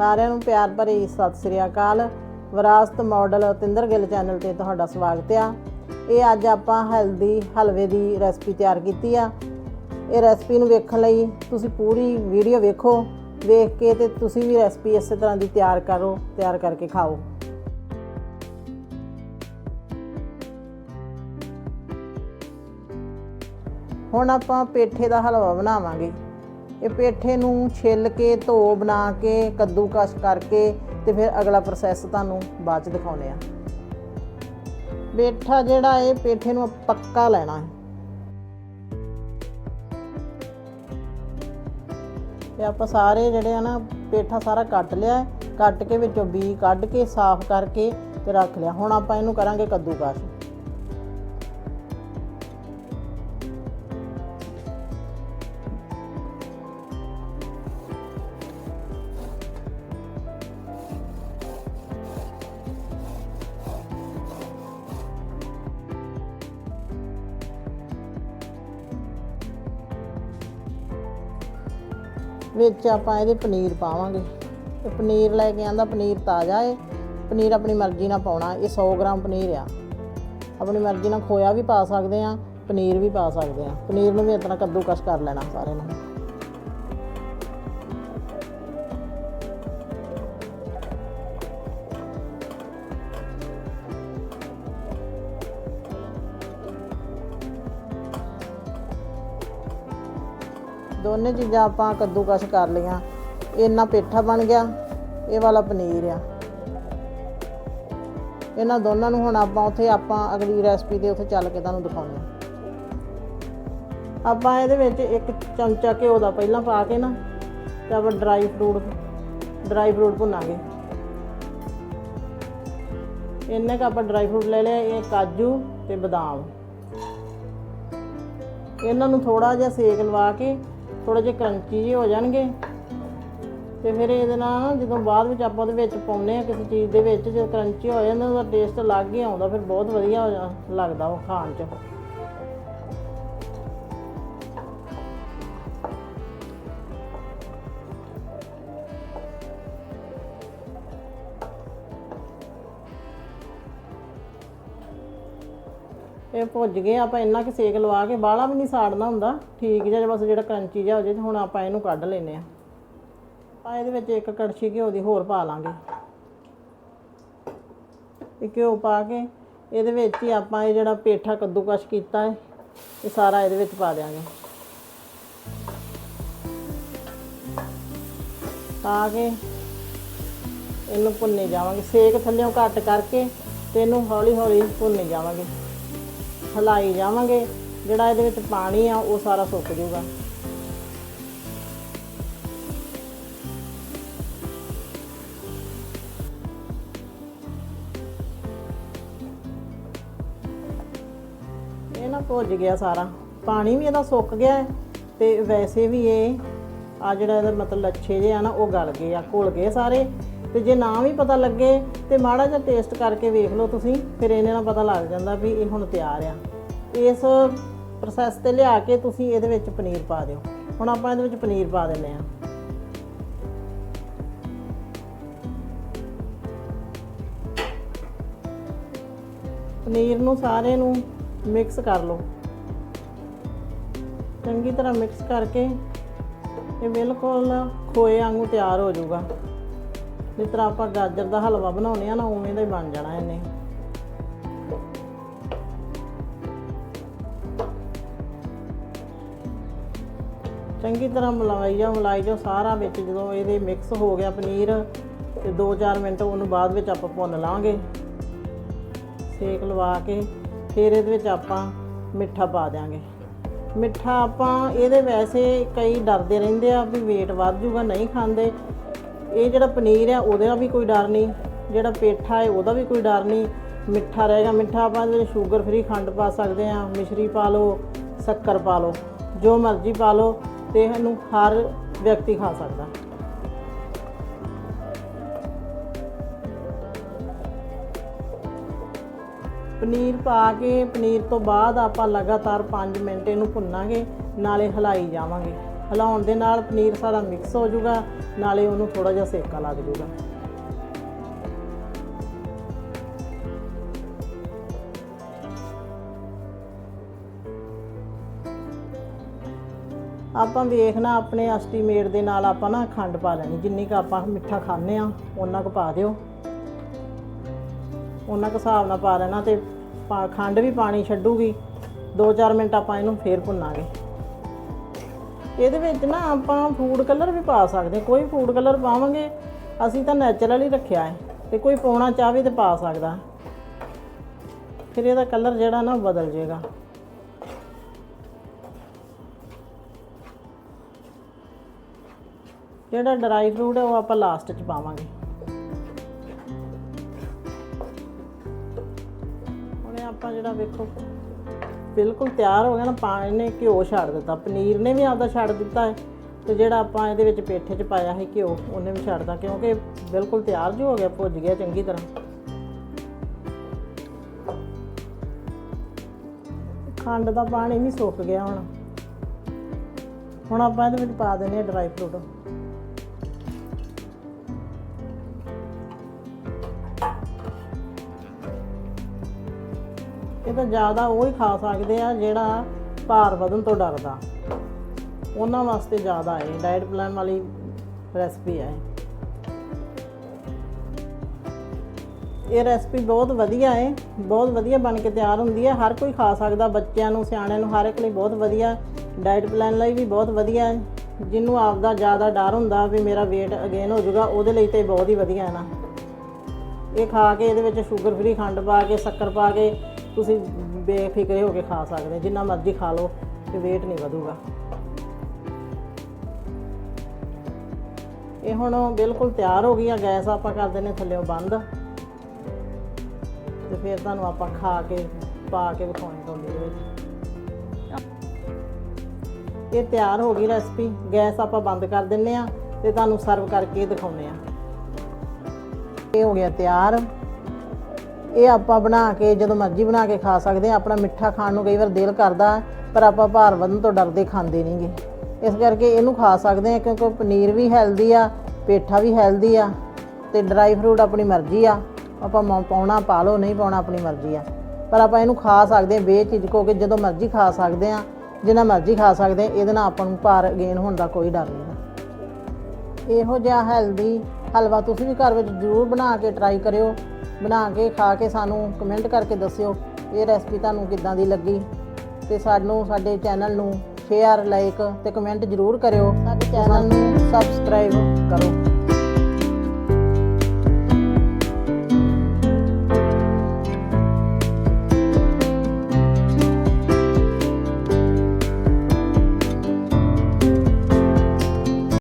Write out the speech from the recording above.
ਸਾਰਿਆਂ ਨੂੰ ਪਿਆਰ ਭਰੀ ਸਤਿ ਸ੍ਰੀ ਅਕਾਲ। ਵਿਰਾਸਤ ਮਾਡਲ ਤਿੰਦਰ ਗਿੱਲ ਚੈਨਲ ਤੇ ਤੁਹਾਡਾ ਸਵਾਗਤ ਆ। ਇਹ ਅੱਜ ਆਪਾਂ ਹੈਲਦੀ ਹਲਵੇ ਦੀ ਰੈਸਪੀ ਤਿਆਰ ਕੀਤੀ ਆ। ਇਹ ਰੈਸਪੀ ਨੂੰ ਵੇਖਣ ਲਈ ਤੁਸੀਂ ਪੂਰੀ ਵੀਡੀਓ ਵੇਖੋ, ਵੇਖ ਕੇ ਤੇ ਤੁਸੀਂ ਵੀ ਰੈਸਪੀ ਇਸੇ ਤਰ੍ਹਾਂ ਦੀ ਤਿਆਰ ਕਰੋ, ਤਿਆਰ ਕਰਕੇ ਖਾਓ। ਹੁਣ ਆਪਾਂ ਪੇਠੇ ਦਾ ਹਲਵਾ ਬਣਾਵਾਂਗੇ। ਇਹ ਪੇਠੇ ਨੂੰ ਛਿੱਲ ਕੇ, ਧੋ, ਬਣਾ ਕੇ, ਕੱਦੂਕਸ਼ ਕਰਕੇ ਤੇ ਫਿਰ ਅਗਲਾ ਪ੍ਰੋਸੈਸ ਤੁਹਾਨੂੰ ਬਾਅਦ ਚ ਦਿਖਾਉਨੇ ਆ ਪੇਠਾ ਜਿਹੜਾ ਇਹ ਪੇਠੇ ਨੂੰ ਪੱਕਾ ਲੈਣਾ ਹੈ। ਤੇ ਆਪਾਂ ਸਾਰੇ ਜਿਹੜੇ ਆ ਨਾ, ਪੇਠਾ ਸਾਰਾ ਕੱਟ ਲਿਆ ਕੱਟ ਕੇ ਵਿੱਚੋਂ ਬੀ ਕੱਢ ਕੇ, ਸਾਫ਼ ਕਰਕੇ ਤੇ ਰੱਖ ਲਿਆ। ਹੁਣ ਆਪਾਂ ਇਹਨੂੰ ਕਰਾਂਗੇ ਕੱਦੂਕਸ਼। ਵਿੱਚ ਆਪਾਂ ਇਹਦੇ ਪਨੀਰ ਪਾਵਾਂਗੇ। ਤੇ ਪਨੀਰ ਲੈ ਕੇ ਆਂਦਾ, ਪਨੀਰ ਤਾਜ਼ਾ ਏ। ਪਨੀਰ ਆਪਣੀ ਮਰਜ਼ੀ ਨਾਲ ਪਾਉਣਾ, ਇਹ 100 ਗ੍ਰਾਮ ਪਨੀਰ ਆ। ਆਪਣੀ ਮਰਜ਼ੀ ਨਾਲ ਖੋਇਆ ਵੀ ਪਾ ਸਕਦੇ ਆ, ਪਨੀਰ ਵੀ ਪਾ ਸਕਦੇ ਆ। ਪਨੀਰ ਨੂੰ ਵੀ ਇਤਨਾ ਕੱਦੂਕਸ਼ ਕਰ ਲੈਣਾ ਸਾਰੇ ਨੂੰ। ਦੋਨੇ ਚੀਜ਼ਾਂ ਆਪਾਂ ਕੱਦੂਕਸ਼ ਕਰ ਲਈਆਂ। ਇੰਨਾ ਪੇਠਾ ਬਣ ਗਿਆ, ਇਹ ਵਾਲਾ ਪਨੀਰ ਆ। ਇਹਨਾਂ ਦੋਨਾਂ ਨੂੰ ਹੁਣ ਆਪਾਂ ਉੱਥੇ ਆਪਾਂ ਅਗਲੀ ਰੈਸਪੀ ਦੇ ਉੱਥੇ ਚੱਲ ਕੇ ਤੁਹਾਨੂੰ ਦਿਖਾਉਂਦੇ ਹਾਂ। ਆਪਾਂ ਇਹਦੇ ਵਿੱਚ ਇੱਕ ਚਮਚਾ ਘਿਓ ਦਾ ਪਹਿਲਾਂ ਪਾ ਕੇ ਨਾ, ਤੇ ਆਪਾਂ ਡਰਾਈ ਫਰੂਟ ਡਰਾਈ ਫਰੂਟ ਭੁੰਨਾਂਗੇ। ਇੰਨੇ ਕ ਆਪਾਂ ਡਰਾਈ ਫਰੂਟ ਲੈ ਲਿਆ ਇਹ ਕਾਜੂ ਤੇ ਬਦਾਮ। ਇਹਨਾਂ ਨੂੰ ਥੋੜਾ ਜਿਹਾ ਸੇਕ ਲਵਾ ਕੇ ਥੋੜੇ ਜਿਹੇ ਕਰੰਚੀ ਜਿਹੇ ਹੋ ਜਾਣਗੇ। ਤੇ ਫਿਰ ਇਹਦੇ ਨਾਲ ਨਾ ਜਦੋਂ ਬਾਅਦ ਵਿੱਚ ਆਪਾਂ ਉਹਦੇ ਵਿੱਚ ਪਾਉਂਦੇ ਆ ਕਿਸੇ ਚੀਜ਼ ਦੇ ਵਿੱਚ, ਜਦੋਂ ਕਰੰਚੀ ਹੋ ਜਾਂਦਾ ਉਹਦਾ ਟੇਸਟ ਅਲੱਗ ਹੀ ਆਉਂਦਾ, ਫਿਰ ਬਹੁਤ ਵਧੀਆ ਹੋ ਜਾ ਲੱਗਦਾ ਉਹ ਖਾਣ 'ਚ। ਇਹ ਭੁੱਜ ਗਏ, ਆਪਾਂ ਇੰਨਾ ਕਿ ਸੇਕ ਲਵਾ ਕੇ ਬਾਹਲਾ ਵੀ ਨਹੀਂ ਸਾੜਨਾ ਹੁੰਦਾ। ਠੀਕ ਜਿਹਾ, ਬਸ ਜਿਹੜਾ ਕਰੰਚੀ ਜਿਹਾ ਹੋ ਜੇ ਤੇ ਹੁਣ ਆਪਾਂ ਇਹਨੂੰ ਕੱਢ ਲੈਨੇ ਆ ਆਪਾਂ ਇਹਦੇ ਵਿੱਚ ਇੱਕ ਕੜਛੀ ਘਿਓ ਦੀ ਹੋਰ ਪਾ ਲਾਂਗੇ। ਇਹ ਘਿਓ ਪਾ ਕੇ ਇਹਦੇ ਵਿੱਚ ਹੀ ਆਪਾਂ ਇਹ ਜਿਹੜਾ ਪੇਠਾ ਕੱਦੂਕਸ਼ ਕੀਤਾ ਹੈ, ਇਹ ਸਾਰਾ ਇਹਦੇ ਵਿੱਚ ਪਾ ਦਿਆਂਗੇ। ਪਾ ਕੇ ਇਹਨੂੰ ਭੁੰਨੇ ਜਾਵਾਂਗੇ। ਸੇਕ ਥੱਲੇੋਂ ਘੱਟ ਕਰਕੇ ਤੇ ਇਹਨੂੰ ਹੌਲੀ ਹੌਲੀ ਭੁੰਨੇ ਜਾਵਾਂਗੇ। ਹਲਾਈ ਜਾਵਾਂਗੇ। ਜਿਹੜਾ ਇਹਦੇ ਵਿੱਚ ਪਾਣੀ ਆ, ਉਹ ਸਾਰਾ ਸੁੱਕ ਜਾਊਗਾ। ਇਹ ਨਾ ਭੁੱਜ ਗਿਆ ਸਾਰਾ। ਪਾਣੀ ਵੀ ਇਹਦਾ ਸੁੱਕ ਗਿਆ ਹੈ ਤੇ ਵੈਸੇ ਵੀ ਇਹ ਆ ਜਿਹੜਾ ਇਹਦਾ ਮਤਲਬ ਲੱਛੇ ਜੇ ਆ ਨਾ, ਉਹ ਗਲ ਗਏ ਆ, ਘੁਲ ਗਏ ਸਾਰੇ। ਤੇ ਜੇ ਨਾ ਵੀ ਪਤਾ ਲੱਗੇ ਤੇ ਮਾੜਾ ਜਿਹਾ ਟੇਸਟ ਕਰਕੇ ਵੇਖ ਲਓ ਤੁਸੀਂ, ਫਿਰ ਇਹਨੇ ਨਾਲ ਪਤਾ ਲੱਗ ਜਾਂਦਾ ਵੀ ਇਹ ਹੁਣ ਤਿਆਰ ਆ। ਇਸ ਪ੍ਰੋਸੈਸ ਤੇ ਲਿਆ ਕੇ ਤੁਸੀਂ ਇਹਦੇ ਵਿੱਚ ਪਨੀਰ ਪਾ ਦਿਓ। ਹੁਣ ਆਪਾਂ ਇਹਦੇ ਵਿੱਚ ਪਨੀਰ ਪਾ ਦਿੰਨੇ ਆ ਪਨੀਰ ਨੂੰ ਸਾਰੇ ਨੂੰ ਮਿਕਸ ਕਰ ਲਓ। ਚੰਗੀ ਤਰ੍ਹਾਂ ਮਿਕਸ ਕਰਕੇ ਇਹ ਬਿਲਕੁਲ ਖੋਏ ਵਾਂਗੂ ਤਿਆਰ ਹੋ ਜਾਊਗਾ। ਜਿਸ ਤਰ੍ਹਾਂ ਆਪਾਂ ਗਾਜਰ ਦਾ ਹਲਵਾ ਬਣਾਉਂਦੇ ਆ ਨਾ, ਉਵੇਂ ਦਾ ਹੀ ਬਣ ਜਾਣਾ ਇਹਨੇ। ਚੰਗੀ ਤਰ੍ਹਾਂ ਮਲਾਈ ਜਾਓ ਮਲਾਈ ਜਾਓ ਸਾਰਾ ਵਿੱਚ ਜਦੋਂ ਇਹਦੇ ਮਿਕਸ ਹੋ ਗਿਆ ਪਨੀਰ, ਤੇ 2-4 ਮਿੰਟ ਉਹਨੂੰ ਬਾਅਦ ਵਿੱਚ ਆਪਾਂ ਭੁੰਨ ਲਾਂਗੇ। ਸੇਕ ਲਵਾ ਕੇ ਫਿਰ ਇਹਦੇ ਵਿੱਚ ਆਪਾਂ ਮਿੱਠਾ ਪਾ ਦਿਆਂਗੇ। ਮਿੱਠਾ ਆਪਾਂ, ਇਹਦੇ ਵੈਸੇ ਕਈ ਡਰਦੇ ਰਹਿੰਦੇ ਆ ਵੀ weight ਵੱਧ ਜਾਊਗਾ, ਨਹੀਂ ਖਾਂਦੇ। ਇਹ ਜਿਹੜਾ ਪਨੀਰ ਹੈ ਉਹਦੇ ਨਾਲ ਵੀ ਕੋਈ ਡਰ ਨਹੀਂ। ਜਿਹੜਾ ਪੇਠਾ ਹੈ, ਉਹਦਾ ਵੀ ਕੋਈ ਡਰ ਨਹੀਂ। ਮਿੱਠਾ ਰਹੇਗਾ ਮਿੱਠਾ ਆਪਾਂ ਇਹਦੇ ਸ਼ੂਗਰ ਫ੍ਰੀ ਖੰਡ ਪਾ ਸਕਦੇ ਆ ਮਿਸ਼ਰੀ ਪਾ ਲਓ, ਸ਼ੱਕਰ ਪਾ ਲਓ, ਜੋ ਮਰਜ਼ੀ ਪਾ ਲਓ ਤੇ ਇਹਨੂੰ ਹਰ ਵਿਅਕਤੀ ਖਾ ਸਕਦਾ। ਪਨੀਰ ਪਾ ਕੇ, ਪਨੀਰ ਤੋਂ ਬਾਅਦ ਆਪਾਂ ਲਗਾਤਾਰ 5 ਮਿੰਟ ਇਹਨੂੰ ਭੁੰਨਾਂਗੇ, ਨਾਲੇ ਹਿਲਾਈ ਜਾਵਾਂਗੇ। ਹਿਲਾਉਣ ਦੇ ਨਾਲ ਪਨੀਰ ਸਾਰਾ ਮਿਕਸ ਹੋ ਜਾਊਗਾ, ਨਾਲੇ ਉਹਨੂੰ ਥੋੜਾ ਜਿਹਾ ਸੇਕਾ ਲੱਗ ਜਾਊਗਾ। ਆਪਾਂ ਵੇਖਣਾ ਆਪਣੇ ਐਸਟੀਮੇਟ ਦੇ ਨਾਲ ਆਪਾਂ ਨਾ ਖੰਡ ਪਾ ਲੈਣੀ, ਜਿੰਨੀ ਕ ਆਪਾਂ ਮਿੱਠਾ ਖਾਂਦੇ ਆ ਉਹਨਾਂ ਕੁ ਪਾ ਦਿਓ। ਉਹਨਾਂ ਕੁ ਹਿਸਾਬ ਨਾਲ ਪਾ ਲੈਣਾ ਤੇ ਪਾ- ਖੰਡ ਵੀ ਪਾਣੀ ਛੱਡੂਗੀ 2-4 ਮਿੰਟ ਆਪਾਂ ਇਹਨੂੰ ਫੇਰ ਭੁੰਨਾਂਗੇ। ਇਹਦੇ ਵਿੱਚ ਨਾ ਆਪਾਂ ਫੂਡ ਕਲਰ ਵੀ ਪਾ ਸਕਦੇ ਕੋਈ ਫੂਡ ਕਲਰ ਪਾਵਾਂਗੇ, ਅਸੀਂ ਤਾਂ ਨੈਚੁਰਲ ਹੀ ਰੱਖਿਆ ਹੈ। ਤੇ ਕੋਈ ਪਾਉਣਾ ਚਾਹਵੇ ਤੇ ਪਾ ਸਕਦਾ। ਫਿਰ ਇਹਦਾ ਕਲਰ ਜਿਹੜਾ ਨਾ ਉਹ ਬਦਲ ਜਾਏਗਾ। ਜਿਹੜਾ ਡਰਾਈ ਫਰੂਟ ਹੈ, ਉਹ ਆਪਾਂ ਲਾਸਟ 'ਚ ਪਾਵਾਂਗੇ। ਹੁਣ ਆਪਾਂ ਜਿਹੜਾ ਵੇਖੋ ਬਿਲਕੁਲ ਤਿਆਰ ਹੋ ਗਿਆ ਨਾ ਪਾਣੀ ਨੇ ਘਿਓ ਛੱਡ ਦਿੱਤਾ। ਪਨੀਰ ਨੇ ਵੀ ਆਪਦਾ ਛੱਡ ਦਿੱਤਾ ਹੈ ਤੇ ਜਿਹੜਾ ਆਪਾਂ ਇਹਦੇ ਵਿੱਚ ਪੇਠੇ 'ਚ ਪਾਇਆ ਸੀ ਘਿਓ, ਉਹਨੇ ਵੀ ਛੱਡਦਾ ਕਿਉਂਕਿ ਬਿਲਕੁਲ ਤਿਆਰ ਜੋ ਹੋ ਗਿਆ, ਭੁੱਜ ਗਿਆ ਚੰਗੀ ਤਰ੍ਹਾਂ। ਖੰਡ ਦਾ ਪਾਣੀ ਵੀ ਸੁੱਕ ਗਿਆ ਹੁਣ। ਹੁਣ ਆਪਾਂ ਇਹਦੇ ਵਿੱਚ ਪਾ ਦਿੰਦੇ ਆ ਡਰਾਈ ਫਰੂਟ। ਇਹ ਤਾਂ ਜ਼ਿਆਦਾ ਉਹ ਹੀ ਖਾ ਸਕਦੇ ਆ ਜਿਹੜਾ ਭਾਰ ਵਧਣ ਤੋਂ ਡਰਦਾ। ਉਹਨਾਂ ਵਾਸਤੇ ਜ਼ਿਆਦਾ ਹੈ ਡਾਈਟ ਪਲਾਨ ਵਾਲੀ ਰੈਸਪੀ ਹੈ ਇਹ। ਰੈਸਪੀ ਬਹੁਤ ਵਧੀਆ ਹੈ ਬਹੁਤ ਵਧੀਆ ਬਣ ਕੇ ਤਿਆਰ ਹੁੰਦੀ ਹੈ ਹਰ ਕੋਈ ਖਾ ਸਕਦਾ ਬੱਚਿਆਂ ਨੂੰ, ਸਿਆਣਿਆਂ ਨੂੰ, ਹਰ ਇੱਕ ਲਈ ਬਹੁਤ ਵਧੀਆ। ਡਾਈਟ ਪਲਾਨ ਲਈ ਵੀ ਬਹੁਤ ਵਧੀਆ ਹੈ ਜਿਹਨੂੰ ਆਪਦਾ ਜ਼ਿਆਦਾ ਡਰ ਹੁੰਦਾ ਵੀ ਮੇਰਾ weight ਅਗੇਨ ਹੋ ਜਾਊਗਾ, ਉਹਦੇ ਲਈ ਤੇ ਬਹੁਤ ਹੀ ਵਧੀਆ ਹੈ ਨਾ। ਇਹ ਖਾ ਕੇ ਇਹਦੇ ਵਿੱਚ ਸ਼ੂਗਰ ਫ੍ਰੀ ਖੰਡ ਪਾ ਕੇ, ਸ਼ੱਕਰ ਪਾ ਕੇ ਤੁਸੀਂ ਬੇਫਿਕਰੇ ਹੋ ਕੇ ਖਾ ਸਕਦੇ ਹੋ। ਜਿੰਨਾ ਮਰਜ਼ੀ ਖਾ ਲਓ ਤੇ weight ਨਹੀਂ ਵਧੂਗਾ। ਇਹ ਹੁਣ ਬਿਲਕੁਲ ਤਿਆਰ ਹੋ ਗਈ ਆ ਗੈਸ ਆਪਾਂ ਕਰ ਦਿੰਨੇ ਥੱਲੇੋਂ ਬੰਦ। ਤੇ ਫਿਰ ਤੁਹਾਨੂੰ ਆਪਾਂ ਖਾ ਕੇ, ਪਾ ਕੇ ਵਿਖਾਉਣੀ ਕੋਲੀ ਦੇ ਵਿੱਚ। ਇਹ ਤਿਆਰ ਹੋ ਗਈ ਰੈਸਪੀ ਗੈਸ ਆਪਾਂ ਬੰਦ ਕਰ ਦਿੰਨੇ ਆ ਤੇ ਤੁਹਾਨੂੰ ਸਰਵ ਕਰਕੇ ਦਿਖਾਉਨੇ ਆ ਇਹ ਹੋ ਗਿਆ ਤਿਆਰ। ਇਹ ਆਪਾਂ ਬਣਾ ਕੇ, ਜਦੋਂ ਮਰਜ਼ੀ ਬਣਾ ਕੇ ਖਾ ਸਕਦੇ ਆ ਆਪਣਾ ਮਿੱਠਾ ਖਾਣ ਨੂੰ ਕਈ ਵਾਰ ਦਿਲ ਕਰਦਾ ਪਰ ਆਪਾਂ ਭਾਰ ਵਧਣ ਤੋਂ ਡਰਦੇ ਖਾਂਦੇ ਨਹੀਂਗੇ ਇਸ ਕਰਕੇ ਇਹਨੂੰ ਖਾ ਸਕਦੇ ਆ ਕਿਉਂਕਿ ਪਨੀਰ ਵੀ ਹੈਲਦੀ ਆ, ਪੇਠਾ ਵੀ ਹੈਲਦੀ ਆ, ਤੇ ਡਰਾਈ ਫਰੂਟ ਆਪਣੀ ਮਰਜ਼ੀ ਆ। ਆਪਾਂ ਮ- ਪਾਉਣਾ ਪਾ ਲਓ, ਨਹੀਂ ਪਾਉਣਾ ਆਪਣੀ ਮਰਜ਼ੀ ਆ। ਪਰ ਆਪਾਂ ਇਹਨੂੰ ਖਾ ਸਕਦੇ ਆ ਬੇਝਿਜਕ ਕੇ ਜਦੋਂ ਮਰਜ਼ੀ ਖਾ ਸਕਦੇ ਆ ਜਿੰਨਾ ਮਰਜ਼ੀ ਖਾ ਸਕਦੇ ਆ ਇਹਦੇ ਨਾਲ ਆਪਾਂ ਨੂੰ ਭਾਰ ਗੇਨ ਹੋਣ ਦਾ ਕੋਈ ਡਰ ਨਹੀਂ ਇਹੋ ਜਿਹਾ ਹੈਲਦੀ ਹਲਵਾ ਤੁਸੀਂ ਵੀ ਘਰ ਵਿੱਚ ਜ਼ਰੂਰ ਬਣਾ ਕੇ ਟਰਾਈ ਕਰਿਓ। ਬਣਾ ਕੇ, ਖਾ ਕੇ ਸਾਨੂੰ ਕਮੈਂਟ ਕਰਕੇ ਦੱਸਿਓ ਇਹ ਰੈਸਪੀ ਤੁਹਾਨੂੰ ਕਿੱਦਾਂ ਦੀ ਲੱਗੀ। ਤੇ ਸਾਨੂੰ, ਸਾਡੇ ਚੈਨਲ ਨੂੰ ਸ਼ੇਅਰ ਲਾਈਕ ਤੇ ਕਮੈਂਟ ਜ਼ਰੂਰ ਕਰਿਓ। ਸਾਡੇ ਚੈਨਲ ਨੂੰ ਸਬਸਕ੍ਰਾਈਬ ਕਰੋ।